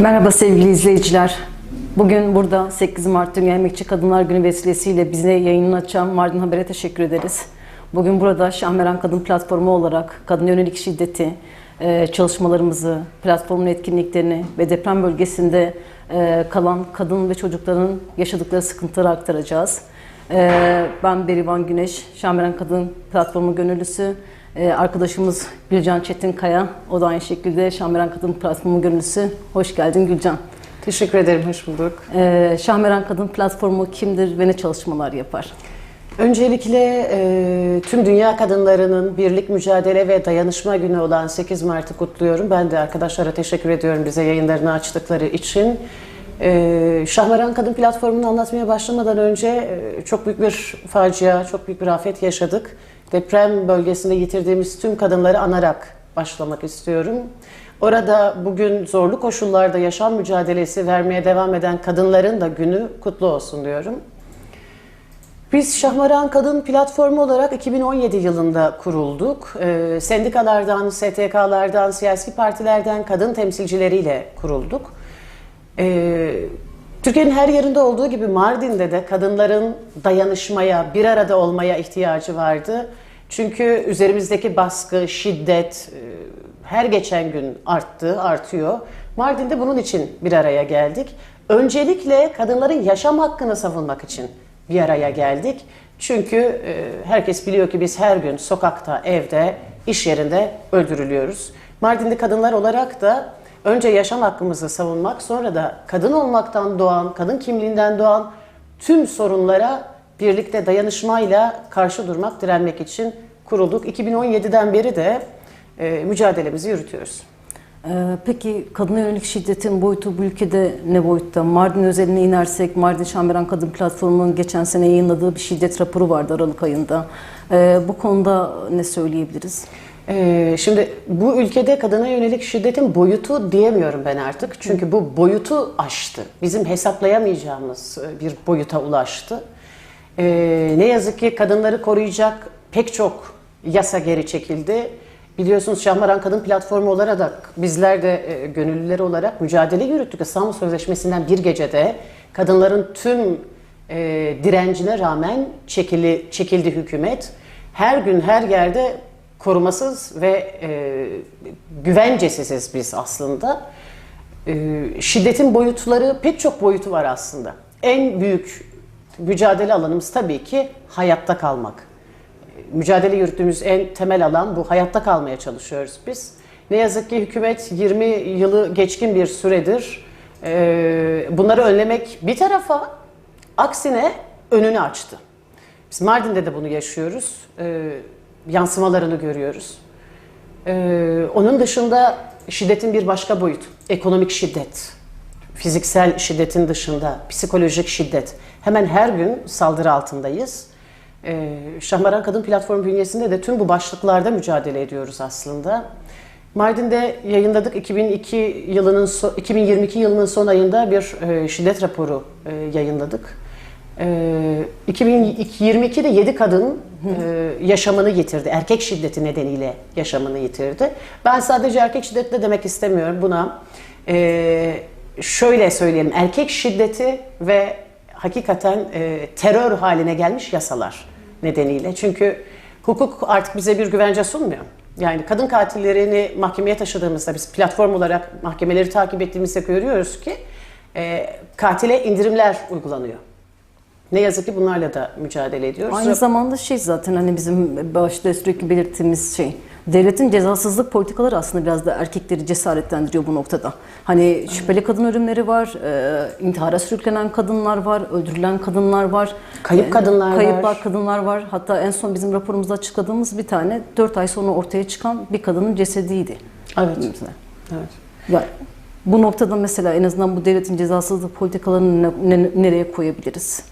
Merhaba sevgili izleyiciler. Bugün burada 8 Mart Dünya Emekçi Kadınlar Günü vesilesiyle bize yayınını açan Mardin Haber'e teşekkür ederiz. Bugün burada Şahmeran Kadın Platformu olarak kadın yönelik şiddeti, e, çalışmalarımızı, platformun etkinliklerini ve deprem bölgesinde e, kalan kadın ve çocukların yaşadıkları sıkıntıları aktaracağız. E, Ben Berivan Güneş, Şahmeran Kadın Platformu gönüllüsü. E, Arkadaşımız Gülcan Çetinkaya, o da aynı şekilde Şahmeran Kadın Platformu gönüllüsü. Hoş geldin Gülcan. Teşekkür ederim, hoş bulduk. Ee, Şahmeran Kadın Platformu kimdir ve ne çalışmalar yapar? Öncelikle e, tüm dünya kadınlarının birlik, mücadele ve dayanışma günü olan 8 Mart'ı kutluyorum. Ben de arkadaşlara teşekkür ediyorum bize yayınlarını açtıkları için. E, Şahmeran Kadın Platformu'nu anlatmaya başlamadan önce e, çok büyük bir facia, çok büyük bir afet yaşadık. Deprem bölgesinde yitirdiğimiz tüm kadınları anarak başlamak istiyorum. Orada bugün zorlu koşullarda yaşam mücadelesi vermeye devam eden kadınların da günü kutlu olsun diyorum. Biz Şahmaran Kadın Platformu olarak 2017 yılında kurulduk. Ee, sendikalardan, STK'lardan, siyasi partilerden kadın temsilcileriyle kurulduk. Ee, Türkiye'nin her yerinde olduğu gibi Mardin'de de kadınların dayanışmaya, bir arada olmaya ihtiyacı vardı. Çünkü üzerimizdeki baskı, şiddet e, her geçen gün arttı, artıyor. Mardin'de bunun için bir araya geldik. Öncelikle kadınların yaşam hakkını savunmak için bir araya geldik. Çünkü e, herkes biliyor ki biz her gün sokakta, evde, iş yerinde öldürülüyoruz. Mardinli kadınlar olarak da önce yaşam hakkımızı savunmak, sonra da kadın olmaktan doğan, kadın kimliğinden doğan tüm sorunlara birlikte dayanışmayla karşı durmak, direnmek için kurulduk. 2017'den beri de e, mücadelemizi yürütüyoruz. Ee, peki kadına yönelik şiddetin boyutu bu ülkede ne boyutta? Mardin özeline inersek Mardin Şahmeran Kadın Platformu'nun geçen sene yayınladığı bir şiddet raporu vardı Aralık ayında. Ee, bu konuda ne söyleyebiliriz? Ee, şimdi bu ülkede kadına yönelik şiddetin boyutu diyemiyorum ben artık. Çünkü bu boyutu aştı. Bizim hesaplayamayacağımız e, bir boyuta ulaştı. Ee, ne yazık ki kadınları koruyacak pek çok yasa geri çekildi. Biliyorsunuz Şahmaran Kadın Platformu olarak bizler de e, gönüllüler olarak mücadele yürüttük. İstanbul Sözleşmesi'nden bir gecede kadınların tüm e, direncine rağmen çekili, çekildi hükümet. Her gün her yerde korumasız ve e, güvencesiziz biz aslında. E, şiddetin boyutları pek çok boyutu var aslında. En büyük mücadele alanımız tabii ki hayatta kalmak mücadele yürüttüğümüz en temel alan bu. Hayatta kalmaya çalışıyoruz biz. Ne yazık ki hükümet 20 yılı geçkin bir süredir e, bunları önlemek bir tarafa aksine önünü açtı. Biz Mardin'de de bunu yaşıyoruz. E, yansımalarını görüyoruz. E, onun dışında şiddetin bir başka boyut. Ekonomik şiddet. Fiziksel şiddetin dışında psikolojik şiddet. Hemen her gün saldırı altındayız. Ee, Şahmaran Kadın Platformu bünyesinde de tüm bu başlıklarda mücadele ediyoruz aslında. Mardin'de yayınladık 2002 yılının 2022 yılının son ayında bir e, şiddet raporu e, yayınladık. 2022'de 7 kadın e, yaşamını yitirdi. Erkek şiddeti nedeniyle yaşamını yitirdi. Ben sadece erkek şiddeti demek istemiyorum. Buna şöyle söyleyelim. Erkek şiddeti ve hakikaten terör haline gelmiş yasalar nedeniyle. Çünkü hukuk artık bize bir güvence sunmuyor. Yani kadın katillerini mahkemeye taşıdığımızda biz platform olarak mahkemeleri takip ettiğimizde görüyoruz ki e, katile indirimler uygulanıyor. Ne yazık ki bunlarla da mücadele ediyoruz. Aynı zamanda şey zaten hani bizim başta sürekli belirttiğimiz şey devletin cezasızlık politikaları aslında biraz da erkekleri cesaretlendiriyor bu noktada. Hani şüpheli kadın ölümleri var, e, intihara sürüklenen kadınlar var, öldürülen kadınlar var. Kayıp kadınlar e, Kayıplar var. kadınlar var. Hatta en son bizim raporumuzda açıkladığımız bir tane 4 ay sonra ortaya çıkan bir kadının cesediydi. Evet. Mesela. evet. Ya, bu noktada mesela en azından bu devletin cezasızlık politikalarını ne- ne- nereye koyabiliriz?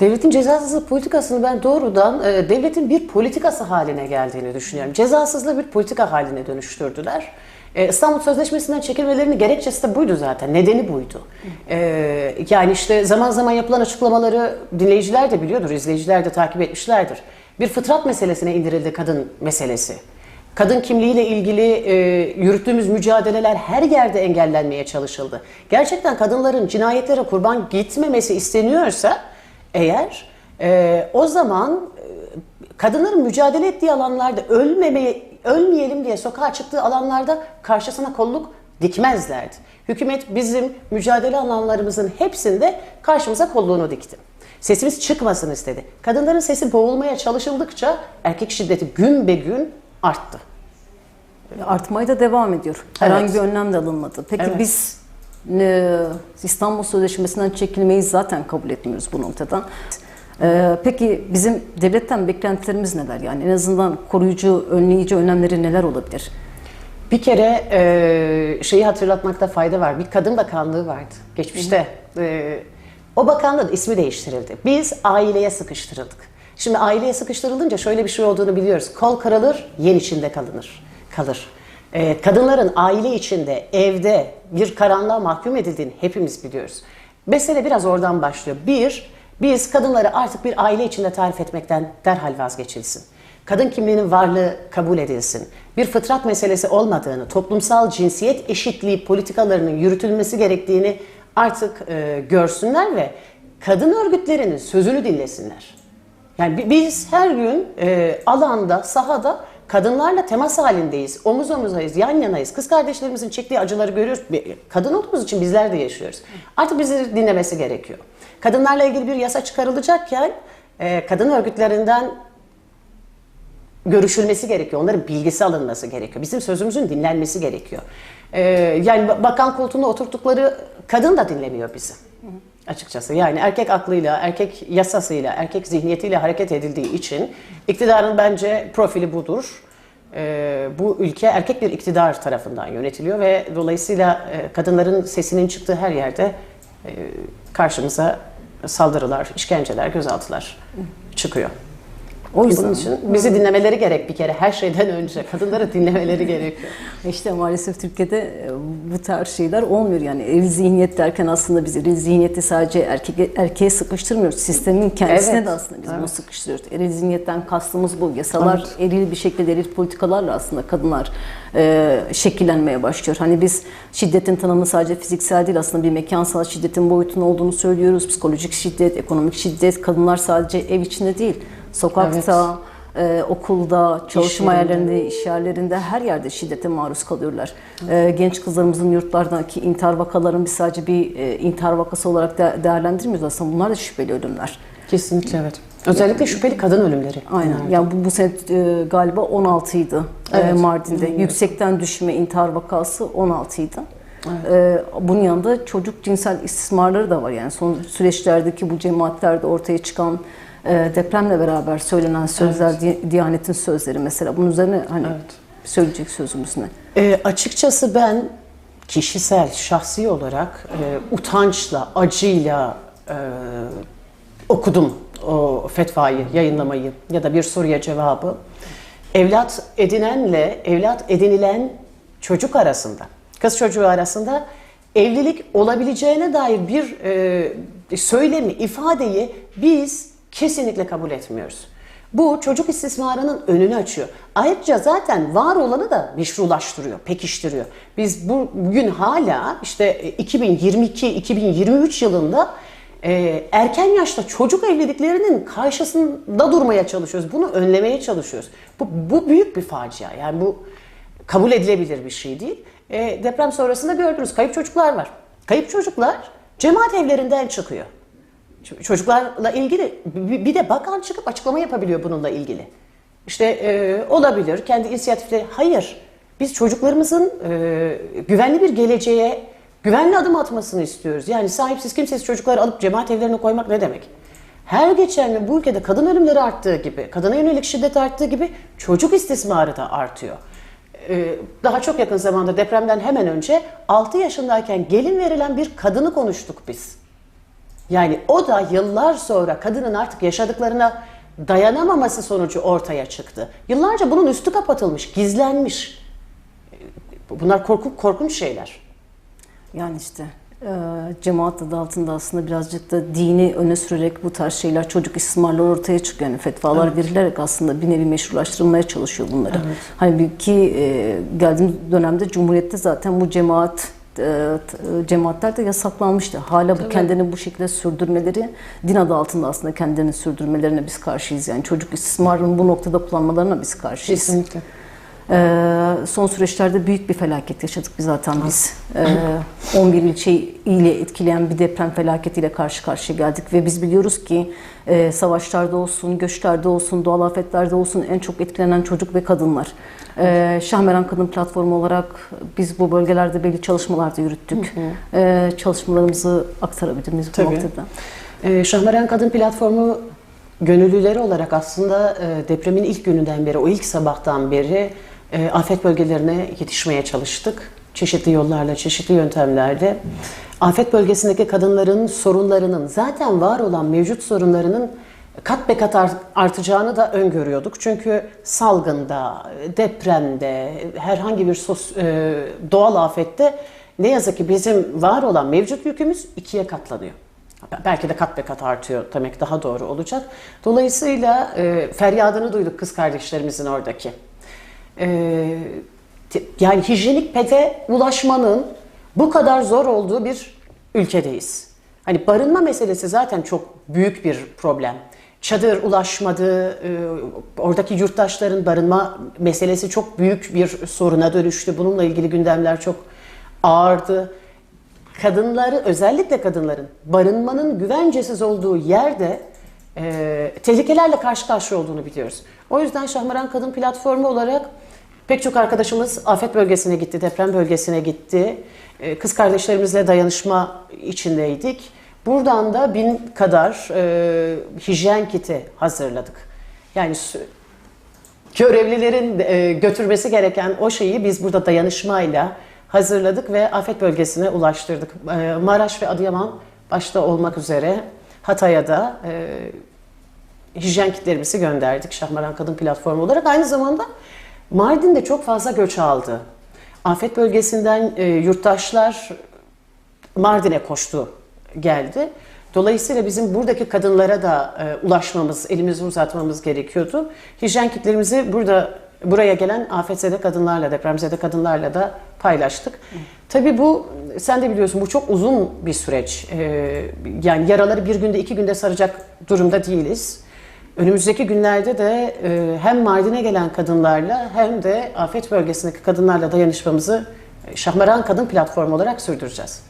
Devletin cezasızlık politikasını ben doğrudan e, devletin bir politikası haline geldiğini düşünüyorum. Cezasızlığı bir politika haline dönüştürdüler. E, İstanbul Sözleşmesi'nden çekilmelerinin gerekçesi de buydu zaten. Nedeni buydu. E, yani işte zaman zaman yapılan açıklamaları dinleyiciler de biliyordur, izleyiciler de takip etmişlerdir. Bir fıtrat meselesine indirildi kadın meselesi. Kadın kimliğiyle ilgili e, yürüttüğümüz mücadeleler her yerde engellenmeye çalışıldı. Gerçekten kadınların cinayetlere kurban gitmemesi isteniyorsa eğer e, o zaman e, kadınların mücadele ettiği alanlarda ölmemeye, ölmeyelim diye sokağa çıktığı alanlarda karşısına kolluk dikmezlerdi. Hükümet bizim mücadele alanlarımızın hepsinde karşımıza kolluğunu dikti. Sesimiz çıkmasın istedi. Kadınların sesi boğulmaya çalışıldıkça erkek şiddeti gün be gün arttı. Artmaya da devam ediyor. Herhangi Evet. bir önlem de alınmadı. Peki Evet. biz İstanbul Sözleşmesi'nden çekilmeyi zaten kabul etmiyoruz bu noktadan. E, peki bizim devletten beklentilerimiz neler? Yani en azından koruyucu, önleyici önlemleri neler olabilir? Bir kere e, şeyi hatırlatmakta fayda var. Bir kadın bakanlığı vardı geçmişte. E, o bakanlığın ismi değiştirildi. Biz aileye sıkıştırıldık. Şimdi aileye sıkıştırılınca şöyle bir şey olduğunu biliyoruz. Kol kırılır, yen içinde kalınır, kalır. E, kadınların aile içinde, evde bir karanlığa mahkum edildiğini hepimiz biliyoruz. Mesele biraz oradan başlıyor. Bir, biz kadınları artık bir aile içinde tarif etmekten derhal vazgeçilsin. Kadın kimliğinin varlığı kabul edilsin. Bir fıtrat meselesi olmadığını, toplumsal cinsiyet eşitliği politikalarının yürütülmesi gerektiğini artık e, görsünler ve kadın örgütlerinin sözünü dinlesinler. Yani bi- biz her gün e, alanda, sahada kadınlarla temas halindeyiz. Omuz omuzayız, yan yanayız. Kız kardeşlerimizin çektiği acıları görüyoruz. Kadın olduğumuz için bizler de yaşıyoruz. Artık bizi dinlemesi gerekiyor. Kadınlarla ilgili bir yasa çıkarılacakken e, kadın örgütlerinden görüşülmesi gerekiyor. Onların bilgisi alınması gerekiyor. Bizim sözümüzün dinlenmesi gerekiyor. Ee, yani ba- bakan koltuğunda oturttukları kadın da dinlemiyor bizi. Açıkçası yani erkek aklıyla, erkek yasasıyla, erkek zihniyetiyle hareket edildiği için iktidarın bence profili budur. Ee, bu ülke erkek bir iktidar tarafından yönetiliyor ve dolayısıyla e, kadınların sesinin çıktığı her yerde e, karşımıza saldırılar, işkenceler, gözaltılar çıkıyor. O yüzden Bunun için bizi dinlemeleri gerek bir kere her şeyden önce. Kadınları dinlemeleri gerekiyor. işte maalesef Türkiye'de e, bu tarz şeyler olmuyor. Yani eril zihniyet derken aslında biz eril zihniyeti sadece erkek, erkeğe sıkıştırmıyoruz. Sistemin kendisine Evet. de aslında biz bunu sıkıştırıyoruz. Eril zihniyetten kastımız bu. Yasalar eril bir şekilde eril politikalarla aslında kadınlar e, şekillenmeye başlıyor. Hani biz şiddetin tanımı sadece fiziksel değil aslında bir mekansal şiddetin boyutun olduğunu söylüyoruz. Psikolojik şiddet, ekonomik şiddet, kadınlar sadece ev içinde değil, sokakta, e, okulda, çalışma yerinde. yerlerinde, iş yerlerinde her yerde şiddete maruz kalıyorlar. E, genç kızlarımızın yurtlardaki intihar vakalarını biz sadece bir e, intihar vakası olarak de- değerlendirmiyoruz aslında. Bunlar da şüpheli ölümler. Kesinlikle evet. Özellikle şüpheli kadın ölümleri. Aynen. Yani bu, bu sene e, galiba 16 idi e, Evet. Mardin'de. Yüksekten düşme intihar vakası 16 idi. E, bunun yanında çocuk cinsel istismarları da var. Yani son süreçlerdeki bu cemaatlerde ortaya çıkan e, depremle beraber söylenen sözler, Di- Diyanet'in sözleri mesela. Bunun üzerine hani Evet. söyleyecek sözümüz ne? E, açıkçası ben kişisel, şahsi olarak e, utançla, acıyla e, okudum o fetvayı, yayınlamayı ya da bir soruya cevabı. Evlat edinenle evlat edinilen çocuk arasında, kız çocuğu arasında evlilik olabileceğine dair bir e, söylemi, ifadeyi biz kesinlikle kabul etmiyoruz. Bu çocuk istismarının önünü açıyor. Ayrıca zaten var olanı da meşrulaştırıyor, pekiştiriyor. Biz bu- bugün hala işte 2022-2023 yılında e, erken yaşta çocuk evliliklerinin karşısında durmaya çalışıyoruz. Bunu önlemeye çalışıyoruz. Bu, bu büyük bir facia. Yani bu kabul edilebilir bir şey değil. E, deprem sonrasında gördünüz kayıp çocuklar var. Kayıp çocuklar cemaat evlerinden çıkıyor. Çocuklarla ilgili bir de bakan çıkıp açıklama yapabiliyor bununla ilgili. İşte e, olabilir kendi inisiyatifleri. Hayır. Biz çocuklarımızın e, güvenli bir geleceğe güvenli adım atmasını istiyoruz. Yani sahipsiz kimsesiz çocukları alıp cemaat evlerine koymak ne demek? Her geçen gün bu ülkede kadın ölümleri arttığı gibi, kadına yönelik şiddet arttığı gibi çocuk istismarı da artıyor. Ee, daha çok yakın zamanda depremden hemen önce 6 yaşındayken gelin verilen bir kadını konuştuk biz. Yani o da yıllar sonra kadının artık yaşadıklarına dayanamaması sonucu ortaya çıktı. Yıllarca bunun üstü kapatılmış, gizlenmiş. Bunlar korku, korkunç şeyler. Yani işte e, cemaat adı altında aslında birazcık da dini öne sürerek bu tarz şeyler çocuk istismarları ortaya çıkıyor. Yani fetvalar verilerek aslında bir nevi meşrulaştırılmaya çalışıyor bunları. Hani bir- ki e, geldiğimiz dönemde Cumhuriyet'te zaten bu cemaat cemaatler de yasaklanmıştı. Hala bu kendini bu şekilde sürdürmeleri din adı altında aslında kendini sürdürmelerine biz karşıyız. Yani çocuk istismarının bu noktada kullanmalarına biz karşıyız. Kesinlikle. Ee, son süreçlerde büyük bir felaket yaşadık biz zaten biz. Ee, 11 ilçe ile etkileyen bir deprem felaketiyle karşı karşıya geldik ve biz biliyoruz ki e, savaşlarda olsun, göçlerde olsun, doğal afetlerde olsun en çok etkilenen çocuk ve kadınlar. Ee, Şahmeran Kadın Platformu olarak biz bu bölgelerde belli çalışmalar da yürüttük. Ee, çalışmalarımızı aktarabilir miyiz bu Tabii. noktada? Ee, Şahmeran Kadın Platformu gönüllüleri olarak aslında e, depremin ilk gününden beri, o ilk sabahtan beri e, afet bölgelerine yetişmeye çalıştık. Çeşitli yollarla, çeşitli yöntemlerle. Afet bölgesindeki kadınların sorunlarının, zaten var olan mevcut sorunlarının kat be kat art- artacağını da öngörüyorduk. Çünkü salgında, depremde, herhangi bir sos, e, doğal afette ne yazık ki bizim var olan mevcut yükümüz ikiye katlanıyor. Belki de kat be kat artıyor demek daha doğru olacak. Dolayısıyla e, feryadını duyduk kız kardeşlerimizin oradaki. E, te- yani hijyenik pete ulaşmanın bu kadar zor olduğu bir ülkedeyiz. Hani barınma meselesi zaten çok büyük bir problem. Çadır ulaşmadı, e, oradaki yurttaşların barınma meselesi çok büyük bir soruna dönüştü. Bununla ilgili gündemler çok ağırdı kadınları özellikle kadınların barınmanın güvencesiz olduğu yerde e, tehlikelerle karşı karşıya olduğunu biliyoruz. O yüzden Şahmaran Kadın Platformu olarak pek çok arkadaşımız afet bölgesine gitti, deprem bölgesine gitti. E, kız kardeşlerimizle dayanışma içindeydik. Buradan da bin kadar e, hijyen kiti hazırladık. Yani görevlilerin e, götürmesi gereken o şeyi biz burada dayanışmayla hazırladık ve afet bölgesine ulaştırdık. E, Maraş ve Adıyaman başta olmak üzere Hatay'a da e, hijyen kitlerimizi gönderdik Şahmaran Kadın Platformu olarak. Aynı zamanda Mardin'de çok fazla göç aldı. Afet bölgesinden e, yurttaşlar Mardin'e koştu, geldi. Dolayısıyla bizim buradaki kadınlara da e, ulaşmamız, elimizi uzatmamız gerekiyordu. Hijyen kitlerimizi burada buraya gelen afetzede kadınlarla, depremzede kadınlarla da paylaştık. Tabii bu, sen de biliyorsun bu çok uzun bir süreç. E, yani yaraları bir günde, iki günde saracak durumda değiliz. Önümüzdeki günlerde de e, hem Mardin'e gelen kadınlarla hem de afet bölgesindeki kadınlarla dayanışmamızı e, Şahmeran Kadın Platformu olarak sürdüreceğiz.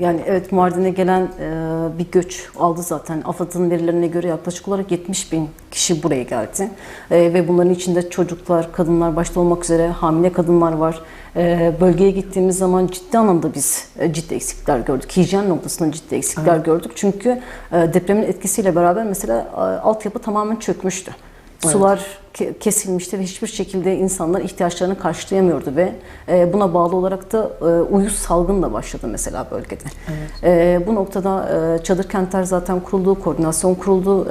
Yani evet Mardin'e gelen e, bir göç aldı zaten. AFAD'ın verilerine göre yaklaşık olarak 70 bin kişi buraya geldi. E, ve bunların içinde çocuklar, kadınlar başta olmak üzere hamile kadınlar var. E, bölgeye gittiğimiz zaman ciddi anlamda biz e, ciddi eksiklikler gördük. Hijyen noktasında ciddi eksiklikler gördük. Çünkü e, depremin etkisiyle beraber mesela e, altyapı tamamen çökmüştü. Sular ke- kesilmişti ve hiçbir şekilde insanlar ihtiyaçlarını karşılayamıyordu ve e, buna bağlı olarak da e, uyuz salgın da başladı mesela bölgede. E, bu noktada çadır kentler zaten kuruldu, koordinasyon kuruldu,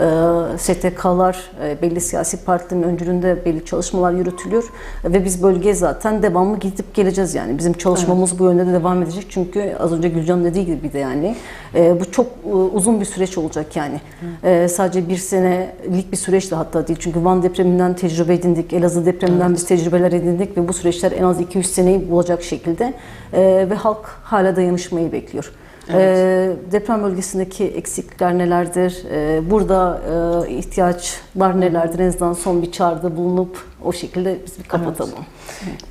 STK'lar, belli siyasi partilerin öncülüğünde belli çalışmalar yürütülüyor ve biz bölgeye zaten devamlı gidip geleceğiz yani. Bizim çalışmamız bu yönde de devam edecek çünkü az önce Gülcan dediği gibi de yani bu çok uzun bir süreç olacak yani. E, sadece bir senelik bir süreç de hatta değil çünkü Van depreminden tecrübe edindik, Elazığ depreminden biz tecrübeler edindik ve bu süreçler en az 2-3 seneyi bulacak şekilde e, ve halk hala dayanışmayı bekliyor. E, deprem bölgesindeki eksiklikler nelerdir? E, burada e, ihtiyaçlar nelerdir? En azından son bir çağrıda bulunup o şekilde biz bir kapatalım.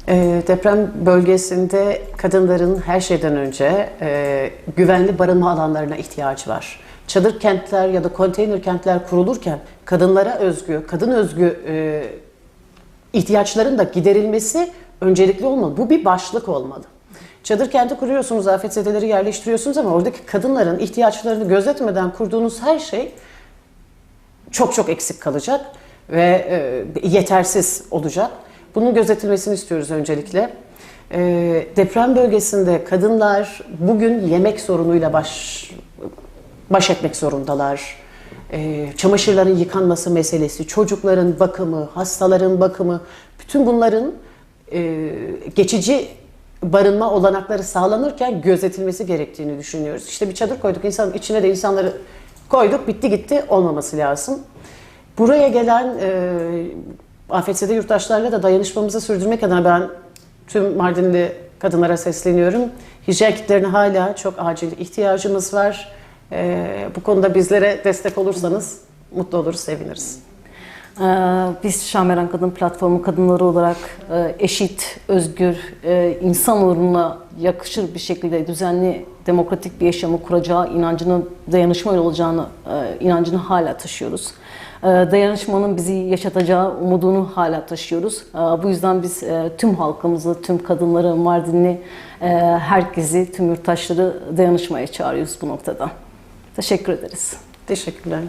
Ee, deprem bölgesinde kadınların her şeyden önce e, güvenli barınma alanlarına ihtiyacı var. Çadır kentler ya da konteyner kentler kurulurken kadınlara özgü, kadın özgü e, ihtiyaçların da giderilmesi öncelikli olmalı. Bu bir başlık olmalı. Çadır kenti kuruyorsunuz, afetzedeleri yerleştiriyorsunuz ama oradaki kadınların ihtiyaçlarını gözetmeden kurduğunuz her şey çok çok eksik kalacak ve e, yetersiz olacak. Bunun gözetilmesini istiyoruz öncelikle. E, deprem bölgesinde kadınlar bugün yemek sorunuyla baş baş etmek zorundalar. E, çamaşırların yıkanması meselesi, çocukların bakımı, hastaların bakımı, bütün bunların e, geçici barınma olanakları sağlanırken gözetilmesi gerektiğini düşünüyoruz. İşte bir çadır koyduk, insan içine de insanları koyduk, bitti gitti olmaması lazım. Buraya gelen e, AFS'de yurttaşlarla da dayanışmamızı sürdürmek adına ben tüm Mardinli kadınlara sesleniyorum. Hijyen kitlerine hala çok acil ihtiyacımız var. E, bu konuda bizlere destek olursanız mutlu oluruz, seviniriz. Ee, Biz Şahmeran Kadın Platformu kadınları olarak e, eşit, özgür, e, insan onuruna yakışır bir şekilde düzenli, demokratik bir yaşamı kuracağı inancını, dayanışma olacağını e, inancını hala taşıyoruz. Dayanışmanın bizi yaşatacağı umudunu hala taşıyoruz. Bu yüzden biz tüm halkımızı, tüm kadınları, Mardinli, herkesi, tüm yurttaşları dayanışmaya çağırıyoruz bu noktada. Teşekkür ederiz. Teşekkürler.